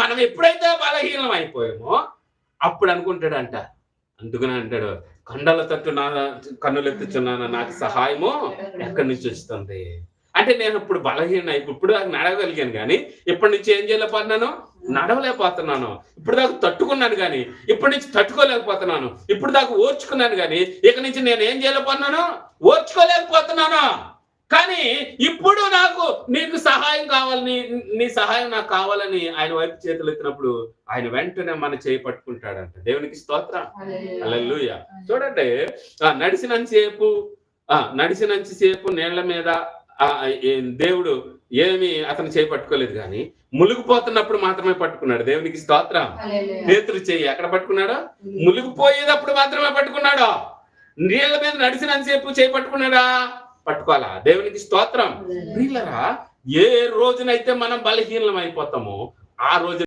మనం ఎప్పుడైతే బలహీనం అయిపోయామో అప్పుడు అనుకుంటాడంట అందుకని అంటాడు కండల తట్టు నా కన్నులెత్తుచున్నాను నాకు సహాయము ఎక్కడి నుంచి వస్తుంది? అంటే నేను ఇప్పుడు బలహీన ఇప్పుడు దాకా నడవగలిగాను కానీ ఇప్పటి నుంచి ఏం చేయలేకపోతున్నాను? నడవలేకపోతున్నాను. ఇప్పుడు దాకా తట్టుకున్నాను కానీ ఇప్పటి నుంచి తట్టుకోలేకపోతున్నాను. ఇప్పుడు దాకా ఓర్చుకున్నాను కానీ ఇక నుంచి నేను ఏం చేయలేకపోతున్నాను? ఓర్చుకోలేకపోతున్నాను. కానీ ఇప్పుడు నాకు నీకు సహాయం కావాలని నీ సహాయం నాకు కావాలని ఆయన వైపు చేతులు ఎత్తినప్పుడు ఆయన వెంటనే మన చేయి పట్టుకుంటాడంట. దేవునికి స్తోత్రం. హల్లెలూయా. చూడండి ఆ నడిచినంతసేపు ఆ నడిచినంతసేపు నీళ్ళ మీద ఆ ఏ- దేవుడు ఏమి అతను చేయి పట్టుకోలేదు కానీ మునిగిపోతున్నప్పుడు మాత్రమే పట్టుకున్నాడు. దేవునికి స్తోత్రం. పేతురు చెయ్యి ఎక్కడ పట్టుకున్నాడు? మునిగిపోయేటప్పుడు మాత్రమే పట్టుకున్నాడు. నీళ్ళ మీద నడిచినంతసేపు చేయి పట్టుకున్నాడా? పట్టుకోవాలా? దేవునికి స్తోత్రం. ప్రియులరా ఏ రోజునైతే మనం బలహీనం అయిపోతామో ఆ రోజు